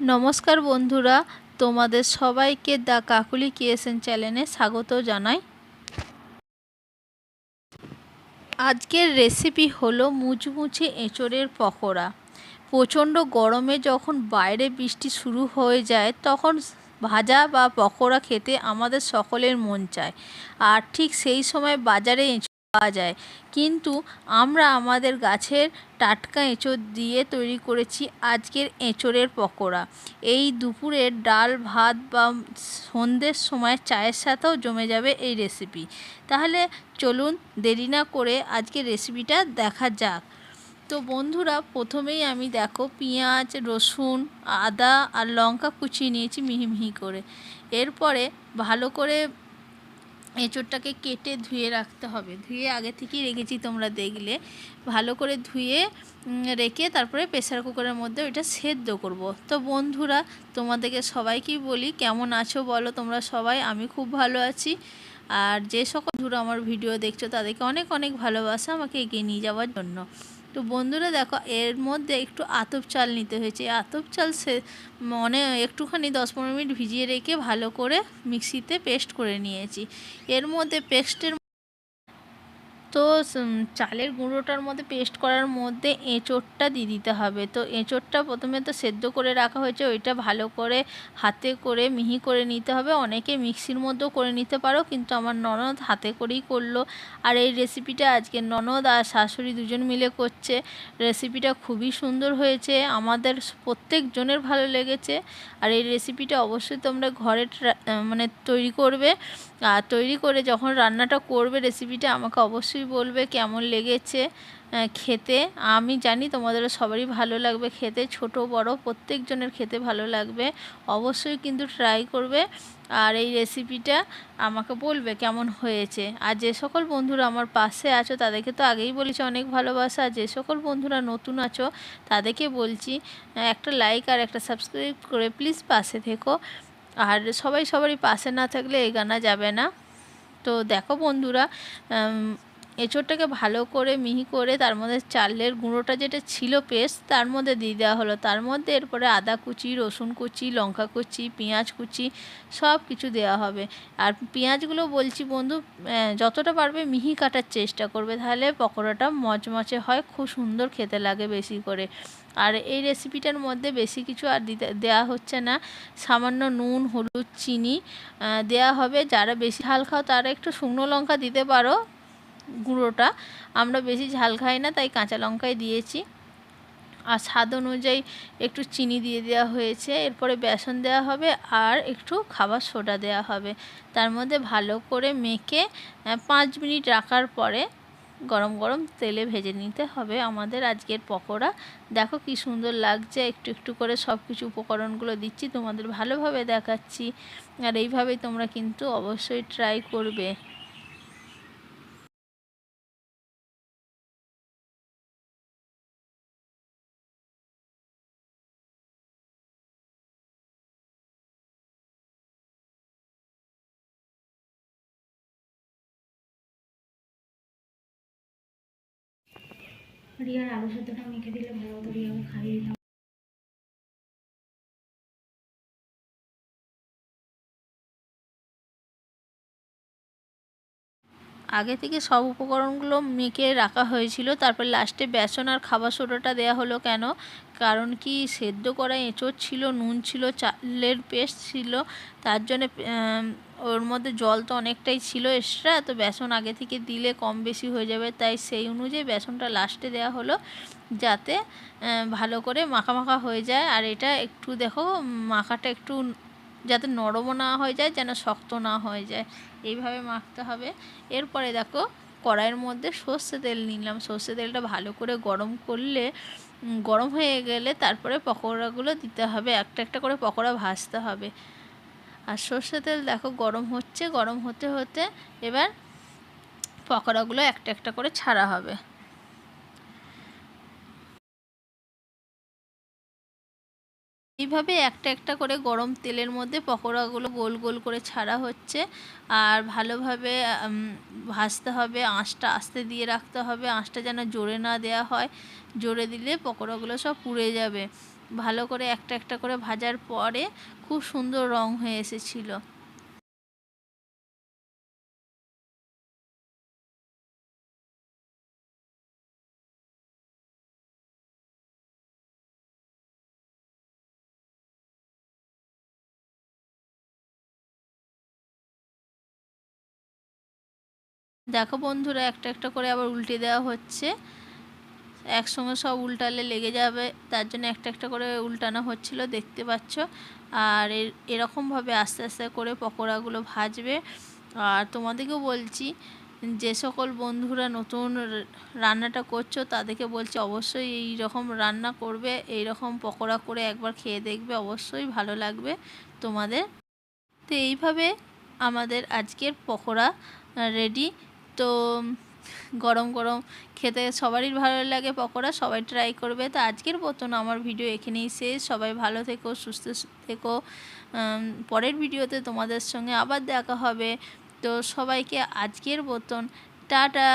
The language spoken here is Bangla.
নমস্কার বন্ধুরা, তোমাদের সবাইকে দ্য কাকুলি কিয়েসেন চ্যানেলে স্বাগত জানাই। আজকের রেসিপি হলো মুচমুচে এঁচড়ের পকোড়া। প্রচণ্ড গরমে যখন বাইরে বৃষ্টি শুরু হয়ে যায়, তখন ভাজা বা পকোড়া খেতে আমাদের সকলের মন চায়। আর ঠিক সেই সময় বাজারে পাওয়া যায়। কিন্তু আমরা আমাদের গাছের টাটকা এঁচড় দিয়ে তৈরি করেছি আজকের এঁচড়ের পকোড়া। এই দুপুরের ডাল, ভাত বা সন্ধ্যের সময় চায়ের সাথেও জমে যাবে এই রেসিপি তাহলে চলুন দেরি না করে আজকে রেসিপিটা দেখা যাক। তো বন্ধুরা, প্রথমেই আমি দেখো পেঁয়াজ, রসুন, আদা আর লঙ্কা কুচিয়ে নিয়েছি মিহি মিহি করে। এরপরে ভালো করে এঁচোড়টাকে কেটে ধুয়ে রাখতে হবে। ধুয়ে আগে থেকেই রেখেছি তোমরা দেখলে। ভালো করে ধুয়ে রেখে তারপরে প্রেসার কুকারের মধ্যে ওইটা সেদ্ধ করব। তো বন্ধুরা, তোমাদেরকে সবাইকেই বলি, কেমন আছো বলো তোমরা সবাই? আমি খুব ভালো আছি। আর যে সকল ধুরো আমার ভিডিও দেখছ, তাদেরকে অনেক অনেক ভালোবাসা আমাকে এগিয়ে নিয়ে যাওয়ার জন্য। তো বন্ধুরা দেখো, এর মধ্যে একটু আতপ চাল নিতে হয়েছে। আতপ চাল সে মনে একটুখানি দশ পনেরো মিনিট ভিজিয়ে রেখে ভালো করে মিক্সিতে পেস্ট করে নিয়েছি। এর মধ্যে পেস্টের তো চালের গুঁড়োটার মধ্যে পেস্ট করার মধ্যে এঁচোড়টা দিয়ে দিতে হবে। তো এঁচোড়টা প্রথমে তো সেদ্ধ করে রাখা হয়েছে, ওইটা ভালো করে হাতে করে মিহি করে নিতে হবে। অনেকে মিক্সির মধ্যেও করে নিতে পারো, কিন্তু আমার ননদ হাতে করেই করল। আর এই রেসিপিটা আজকে ননদ আর শাশুড়ি দুজন মিলে করছে। রেসিপিটা খুবই সুন্দর হয়েছে, আমাদের প্রত্যেকজনের ভালো লেগেছে। আর এই রেসিপিটা অবশ্যই তোমরা ঘরে মানে তৈরি করবে। আর তৈরি করে যখন রান্নাটা করবে রেসিপিটা আমাকে অবশ্যই বলবে কেমন লেগেছে খেতে। আমি জানি তোমাদের সবারই ভালো লাগবে খেতে, ছোট, বড়, প্রত্যেকজনের খেতে ভালো লাগবে। অবশ্যই কিন্তু ট্রাই করবে। আর এই রেসিপিটা আমাকে বলবে কেমন হয়েছে। আর যে সকল বন্ধুরা আমার পাশে আছো, তাদেরকে তো আগেই বলেছি অনেক ভালোবাসা। আর যে সকল বন্ধুরা নতুন আছো, তাদেরকে বলছি, একটা লাইক আর একটা সাবস্ক্রাইব করে প্লিজ পাশে থেকো। আর সবাই সবারই পাশে না থাকলে এগানা যাবে না। তো দেখো বন্ধুরা এঁচোড়টাকে ভালো করে মিহি করে তার মধ্যে চালের গুঁড়োটা যেটা ছিল পেস্ট তার মধ্যে দিয়ে দেওয়া হলো। তার মধ্যে এরপরে আদা কুচি, রসুন কুচি, লঙ্কা কুচি, পেঁয়াজ কুচি, সব কিছু দেওয়া হবে। আর পেঁয়াজগুলো বলছি বন্ধু যতটা পারবে মিহি কাটার চেষ্টা করবে, তাহলে পকোড়াটা মচমচে হয়, খুব সুন্দর খেতে লাগে বেশি করে। আর এই রেসিপিটার মধ্যে বেশি কিছু আর দিতে দেওয়া হচ্ছে না। সামান্য নুন, হলুদ, চিনি দেওয়া হবে। যারা বেশি ঝাল খাও, তারা একটু শুকনো লঙ্কা দিতে পারো। গুঁড়োটা। আমরা বেশি ঝাল খাই না, তাই কাঁচা লঙ্কাই দিয়েছি। আর স্বাদ অনুযায়ী একটু চিনি দিয়ে দেওয়া হয়েছে, এরপরে বেসন দেওয়া হবে আর একটু খাবার সোডা দেওয়া হবে। তার মধ্যে ভালো করে মেখে পাঁচ মিনিট রাখার পরে গরম গরম তেলে ভেজে নিতে হবে আমাদের আজকের পকোড়া। দেখো কি সুন্দর লাগছে, একটু একটু করে সব কিছু উপকরণগুলো দিচ্ছি, তোমাদের ভালোভাবে দেখাচ্ছি। আর এইভাবেই তোমরা কিন্তু অবশ্যই ট্রাই করবে। রিয়ার আলু সেদ্ধটা মেখে দিলে ভালো হতো রিয়াকে খাইয়ে দিতাম। আগে থেকে সব উপকরণগুলো মেখে রাখা হয়েছিল। তারপর লাস্টে বেসন আর খাবার সোডাটা দেওয়া হলো কেন? কারণ কি সেদ্ধ করা এঁচোড় ছিল, নুন ছিল, চালের পেস্ট ছিল, তার জন্য ওর মধ্যে জল তো অনেকটাই ছিল এক্সট্রা তো বেসন আগে থেকে দিলে কম বেশি হয়ে যাবে। তাই সেই অনুযায়ী বেসনটা লাস্টে দেওয়া হলো যাতে ভালো করে মাখা মাখা হয়ে যায়। আর এটা একটু দেখো, মাখাটা একটু যাতে নরমও না হয়ে যায়, যেন শক্ত না হয়ে যায়। এইভাবে মাখতে হবে। এরপরে দেখো, কড়াইয়ের মধ্যে সর্ষে তেল নিলাম। সর্ষে তেলটা ভালো করে গরম করলে গরম হয়ে গেলে তারপরে পকোড়াগুলো দিতে হবে। একটা একটা করে পকোড়া ভাজতে হবে। আর সর্ষে তেল দেখো, গরম হচ্ছে। গরম হতে হতে এবার পকোড়াগুলো একটা একটা করে ছাড়া হবে। এইভাবে একটা একটা করে গরম তেলের মধ্যে পকোড়াগুলো গোল গোল করে ছাড়া হচ্ছে। আর ভালোভাবে ভাজতে হবে, আঁচটা আস্তে দিয়ে রাখতে হবে, আঁচটা যেন জোরে না দেয়া হয়। জোরে দিলে পকোড়াগুলো সব পুড়ে যাবে। ভালো করে একটা একটা করে ভাজার পরে খুব সুন্দর রং হয়ে এসেছিল। দেখো বন্ধুরা, একটা একটা করে আবার উল্টে দেওয়া হচ্ছে। একসঙ্গে সব উল্টালে লেগে যাবে, তার জন্য একটা একটা করে উল্টানো হচ্ছিল, দেখতে পাচ্ছ। আর এর- এরকমভাবে আস্তে আস্তে করে পকোড়াগুলো ভাজবে। আর তোমাদেরকেও বলছি, যে সকল বন্ধুরা নতুন রান্নাটা করছ, তাদেরকে বলছি অবশ্যই এই রকম রান্না করবে এই রকম পকোড়া করে একবার খেয়ে দেখবে, অবশ্যই ভালো লাগবে তোমাদের। তো এইভাবে আমাদের আজকের পকোড়া রেডি। তো গরম গরম খেতে সবারই ভালো লাগে, পকোড়া সবাই ট্রাই করবে। তো আজকের মতন আমার ভিডিও এখানেই শেষ। সবাই ভালো থেকো, সুস্থ থেকো। পরের ভিডিওতে তোমাদের সঙ্গে আবার দেখা হবে। তো সবাইকে আজকের মতন, টাটা।